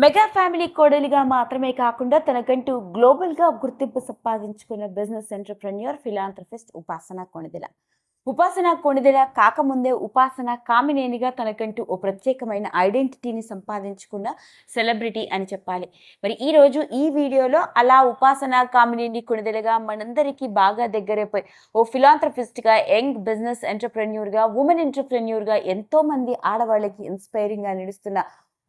Mega family కోడలిగా మాత్రమే కాకుండా తనకంటూ గ్లోబల్గా గుర్తింపు సంపాదించుకున్న బిజినెస్ ఎంటర్ప్రెన్యూర్ ఫిలాంథ్రఫిస్ట్ ఉపాసన కొణిదెల. ఉపాసన కొణిదెల కాకముందే ఉపాసన కామినేనిగా తనకంటూ ఓ ప్రత్యేకమైన ఐడెంటిటీని సంపాదించుకున్న సెలబ్రిటీ అని చెప్పాలి. మరి ఈ రోజు ఈ వీడియోలో అలా ఉపాసన కామినేని కొణిదెలగా మనందరికీ బాగా దగ్గరైపోయి ఓ ఫిలాంథ్రఫిస్ట్గా యంగ్ బిజినెస్ ఎంటర్ప్రెన్యూర్గా ఉమెన్ ఎంటర్ప్రెన్యూర్గా ఎంతోమంది ఆడవాళ్ళకి ఇన్స్పైరింగ్గా నిలుస్తున్న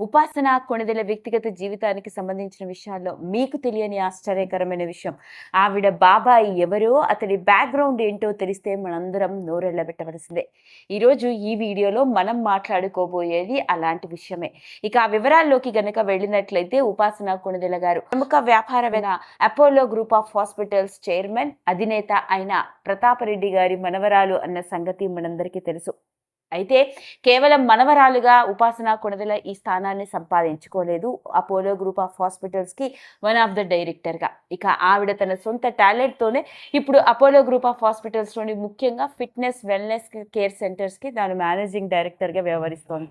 ఉపాసన కొణిదెల వ్యక్తిగత జీవితానికి సంబంధించిన విషయాల్లో మీకు తెలియని ఆశ్చర్యకరమైన విషయం. ఆవిడ బాబాయి ఎవరో అతడి బ్యాక్గ్రౌండ్ ఏంటో తెలిస్తే మనందరం నోరెళ్ళబెట్టవలసిందే. ఈరోజు ఈ వీడియోలో మనం మాట్లాడుకోబోయేది అలాంటి విషయమే. ఇక ఆ వివరాల్లోకి గనక వెళ్ళినట్లయితే ఉపాసన కొణిదెల గారు ప్రముఖ వ్యాపారమైన Apollo group of hospitals chairman అధినేత అయిన ప్రతాపరెడ్డి గారి మనవరాలు అన్న సంగతి మనందరికీ తెలుసు. అయితే కేవలం మనవరాలుగా ఉపాసన కొనదల ఈ స్థానాన్ని సంపాదించుకోలేదు. అపోలో గ్రూప్ ఆఫ్ హాస్పిటల్స్కి వన్ ఆఫ్ ద డైరెక్టర్గా ఇక ఆవిడ తన సొంత టాలెంట్తోనే ఇప్పుడు అపోలో గ్రూప్ ఆఫ్ హాస్పిటల్స్లోని ముఖ్యంగా ఫిట్నెస్ వెల్నెస్ కేర్ సెంటర్స్కి తాను మేనేజింగ్ డైరెక్టర్గా వ్యవహరిస్తోంది.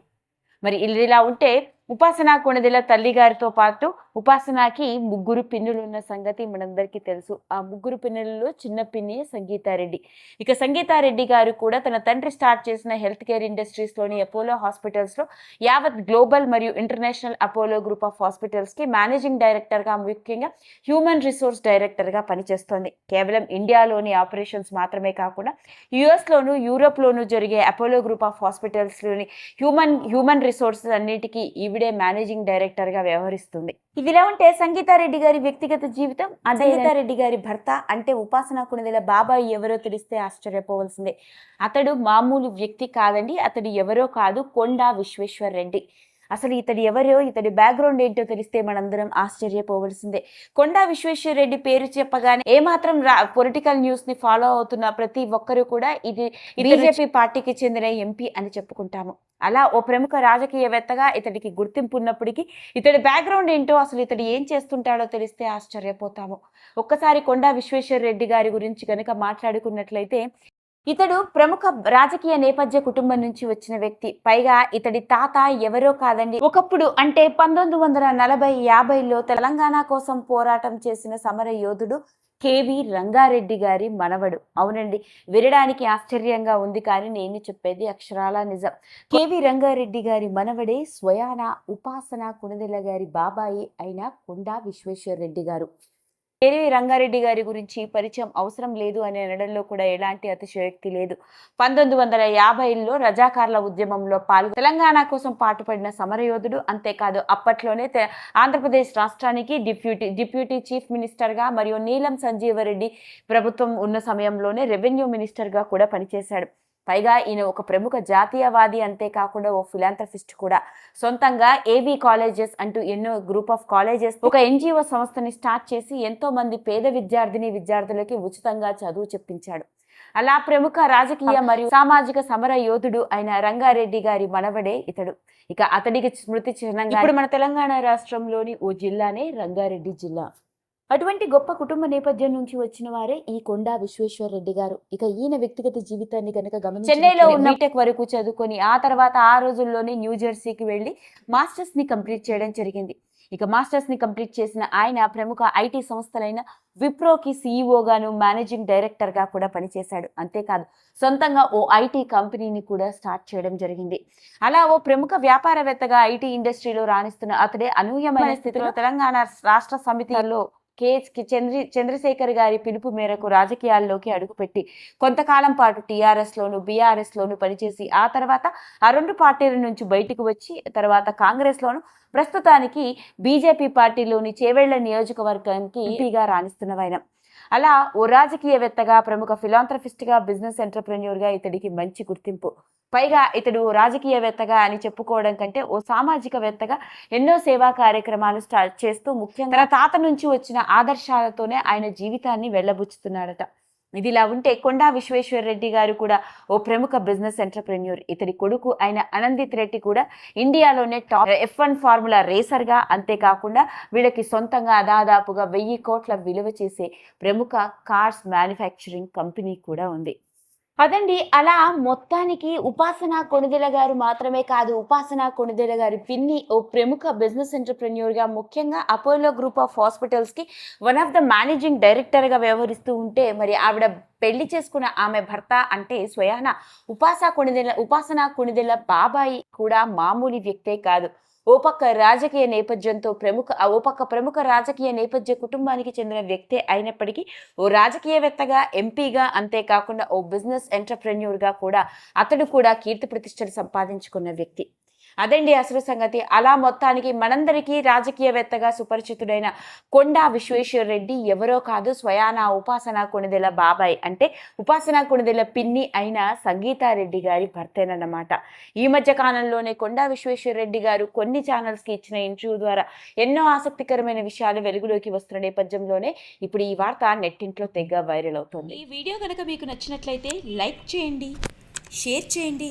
మరి ఇలా ఉంటే ఉపాసన కొణదెల తల్లి గారితో పాటు ఉపాసనకి ముగ్గురు పిన్నులు ఉన్న సంగతి మనందరికీ తెలుసు. ఆ ముగ్గురు పిన్నులలో చిన్న పిన్ని సంగీతారెడ్డి. ఇక సంగీతారెడ్డి గారు కూడా తన తండ్రి స్టార్ట్ చేసిన హెల్త్ కేర్ ఇండస్ట్రీస్లోని అపోలో హాస్పిటల్స్లో యావత్ గ్లోబల్ మరియు ఇంటర్నేషనల్ అపోలో గ్రూప్ ఆఫ్ హాస్పిటల్స్కి మేనేజింగ్ డైరెక్టర్గా ముఖ్యంగా హ్యూమన్ రిసోర్స్ డైరెక్టర్గా పనిచేస్తోంది. కేవలం ఇండియాలోని ఆపరేషన్స్ మాత్రమే కాకుండా యుఎస్లోను యూరోప్లోను జరిగే అపోలో గ్రూప్ ఆఫ్ హాస్పిటల్స్లోని హ్యూమన్ హ్యూమన్ రిసోర్సెస్ అన్నిటికీ ఈవిడే మేనేజింగ్ డైరెక్టర్గా వ్యవహరిస్తుంది. ఇదిలా ఉంటే సంగీతారెడ్డి గారి వ్యక్తిగత జీవితం సంగీతారెడ్డి గారి భర్త అంటే ఉపాసన కొనిదెల బాబాయ్ ఎవరో తెలిస్తే ఆశ్చర్యపోవలసిందే. అతడు మామూలు వ్యక్తి కాదండి అతడు ఎవరో కాదు కొండా విశ్వేశ్వర్ రెడ్డి. అసలు ఇతడు ఎవరో ఇతడి బ్యాక్గ్రౌండ్ ఏంటో తెలిస్తే మనందరం ఆశ్చర్యపోవలసిందే. కొండా విశ్వేశ్వర రెడ్డి పేరు చెప్పగానే ఏమాత్రం పొలిటికల్ న్యూస్ని ఫాలో అవుతున్న ప్రతి ఒక్కరూ కూడా ఇది బీజేపీ పార్టీకి చెందిన ఎంపీ అని చెప్పుకుంటాము. అలా ఓ ప్రముఖ రాజకీయవేత్తగా ఇతడికి గుర్తింపు ఉన్నప్పటికీ ఇతడి బ్యాక్గ్రౌండ్ ఏంటో అసలు ఇతడు ఏం చేస్తుంటాడో తెలిస్తే ఆశ్చర్యపోతాము. ఒక్కసారి కొండా విశ్వేశ్వర రెడ్డి గారి గురించి కనుక మాట్లాడుకున్నట్లయితే ఇతడు ప్రముఖ రాజకీయ నేపథ్య కుటుంబం నుంచి వచ్చిన వ్యక్తి. పైగా ఇతడి తాత ఎవరో కాదండి. ఒకప్పుడు అంటే పంతొమ్మిది వందల నలభై యాభైలో తెలంగాణ కోసం పోరాటం చేసిన సమర యోధుడు కేవి రంగారెడ్డి గారి మనవడు. అవునండి వినడానికి ఆశ్చర్యంగా ఉంది కానీ నేను చెప్పేది అక్షరాల నిజం. కేవి రంగారెడ్డి గారి మనవడే స్వయాన ఉపాసన కుణదెల గారి బాబాయి అయిన కొండా విశ్వేశ్వర రెడ్డి గారు. కేవీ రంగారెడ్డి గారి గురించి పరిచయం అవసరం లేదు అనే అనడంలో కూడా ఎలాంటి అతిశయోక్తి లేదు. పంతొమ్మిది వందల యాభైలో రజాకార్ల ఉద్యమంలో పాల్గొ తెలంగాణ కోసం పాటుపడిన సమరయోధుడు అంతేకాదు అప్పట్లోనే ఆంధ్రప్రదేశ్ రాష్ట్రానికి డిప్యూటీ డిప్యూటీ చీఫ్ మినిస్టర్గా మరియు నీలం సంజీవరెడ్డి ప్రభుత్వం ఉన్న సమయంలోనే రెవెన్యూ మినిస్టర్గా కూడా పనిచేశాడు. పైగా ఈయన ఒక ప్రముఖ జాతీయవాది అంతేకాకుండా ఓ ఫిలాంథ్రఫిస్ట్ కూడా. సొంతంగా ఏవీ కాలేజెస్ అంటూ ఎన్నో గ్రూప్ ఆఫ్ కాలేజెస్ ఒక ఎన్జిఓ సంస్థని స్టార్ట్ చేసి ఎంతో మంది పేద విద్యార్థిని విద్యార్థులకి ఉచితంగా చదువు చెప్పించాడు. అలా ప్రముఖ రాజకీయ మరియు సామాజిక సమర యోధుడు అయిన రంగారెడ్డి గారి మనవడే ఇతడు. ఇక అతడికి స్మృతి చిహ్నంగా ఇప్పుడు మన తెలంగాణ రాష్ట్రంలోని ఓ జిల్లానే రంగారెడ్డి జిల్లా. అటువంటి గొప్ప కుటుంబ నేపథ్యం నుంచి వచ్చిన వారే ఈ కొండా విశ్వేశ్వర రెడ్డి గారు. ఇక ఈయన వ్యక్తిగత జీవితాన్ని కనుక గమనించి చెన్నైలో ఉన్న బీటెక్ వరకు చదువుకొని ఆ తర్వాత ఆ రోజుల్లోనే న్యూ జెర్సీకి వెళ్ళి మాస్టర్స్ని కంప్లీట్ చేయడం జరిగింది. ఇక మాస్టర్స్ని కంప్లీట్ చేసిన ఆయన ప్రముఖ ఐటీ సంస్థలైన విప్రోకి సీఈఓగాను మేనేజింగ్ డైరెక్టర్గా కూడా పనిచేశాడు. అంతేకాదు సొంతంగా ఓ ఐటీ కంపెనీని కూడా స్టార్ట్ చేయడం జరిగింది. అలా ఓ ప్రముఖ వ్యాపారవేత్తగా ఐటీ ఇండస్ట్రీలో రాణిస్తున్న అతడే అనూహ్యమైన స్థితిలో తెలంగాణ రాష్ట్ర సమితిలో కేఎస్కి చంద్ర చంద్రశేఖర్ గారి పిలుపు మేరకు రాజకీయాల్లోకి అడుగుపెట్టి కొంతకాలం పాటు టీఆర్ఎస్లోను బీఆర్ఎస్లోను పనిచేసి ఆ తర్వాత ఆ రెండు పార్టీల నుంచి బయటకు వచ్చి తర్వాత కాంగ్రెస్లోను ప్రస్తుతానికి బీజేపీ పార్టీలోని చేవెళ్ళ నియోజకవర్గానికి ఎంపీగా రాణిస్తున్న ఆయన. అలా ఓ రాజకీయవేత్తగా ప్రముఖ ఫిలాంథ్రఫిస్ట్గా బిజినెస్ ఎంటర్ప్రెన్యూర్గా ఇతడికి మంచి గుర్తింపు. పైగా ఇతడు రాజకీయవేత్తగా అని చెప్పుకోవడం కంటే ఓ సామాజికవేత్తగా ఎన్నో సేవా కార్యక్రమాలు స్టార్ట్ చేస్తూ ముఖ్యంగా తన తాత నుంచి వచ్చిన ఆదర్శాలతోనే ఆయన జీవితాన్ని వెళ్ళబుచ్చుతున్నాడట. ఇదిలా ఉంటే కొండా విశ్వేశ్వర రెడ్డి గారు కూడా ఓ ప్రముఖ బిజినెస్ ఎంటర్ప్రెన్యూర్. ఇతడి కొడుకు అయిన అనందిత్ రెడ్డి కూడా ఇండియాలోనే టాప్ ఎఫ్ వన్ ఫార్ములా రేసర్గా అంతేకాకుండా వీళ్ళకి సొంతంగా దాదాపుగా వెయ్యి కోట్ల విలువ చేసే ప్రముఖ కార్స్ మ్యానుఫ్యాక్చరింగ్ కంపెనీ కూడా ఉంది. అదండి అలా మొత్తానికి ఉపాసన కొణిదెల గారు మాత్రమే కాదు ఉపాసన కొణిదెల గారి పిన్ని ఓ ప్రముఖ బిజినెస్ ఎంటర్ప్రెన్యూర్గా ముఖ్యంగా అపోలో గ్రూప్ ఆఫ్ హాస్పిటల్స్కి వన్ ఆఫ్ ద మేనేజింగ్ డైరెక్టర్గా వ్యవహరిస్తూ ఉంటే మరి ఆవిడ పెళ్ళి చేసుకున్న ఆమె భర్త అంటే స్వయాన ఉపాస కొణిదెల ఉపాసన కొణిదెల బాబాయి కూడా మామూలు వ్యక్తే కాదు. ఓ పక్క రాజకీయ నేపథ్యంతో ప్రముఖ ఓ పక్క ప్రముఖ రాజకీయ నేపథ్య కుటుంబానికి చెందిన వ్యక్తే అయినప్పటికీ ఓ రాజకీయవేత్తగా ఎంపీగా అంతేకాకుండా ఓ బిజినెస్ ఎంటర్ప్రెన్యూర్గా కూడా అతడు కూడా కీర్తి ప్రతిష్టలు సంపాదించుకున్న వ్యక్తి. అదండి అసలు సంగతి. అలా మొత్తానికి మనందరికీ రాజకీయవేత్తగా సుపరిచితుడైన కొండా విశ్వేశ్వర రెడ్డి ఎవరో కాదు స్వయానా ఉపాసన కొణిదెల బాబాయ్ అంటే ఉపాసన కొణిదెల పిన్ని అయిన సంగీతారెడ్డి గారి భర్తేనన్నమాట. ఈ మధ్య కాలంలోనే కొండా విశ్వేశ్వర రెడ్డి గారు కొన్ని ఛానల్స్కి ఇచ్చిన ఇంటర్వ్యూ ద్వారా ఎన్నో ఆసక్తికరమైన విషయాలు వెలుగులోకి వస్తున్న నేపథ్యంలోనే ఇప్పుడు ఈ వార్త నెట్టింట్లో తెగ వైరల్ అవుతుంది. ఈ వీడియో కనుక మీకు నచ్చినట్లయితే లైక్ చేయండి షేర్ చేయండి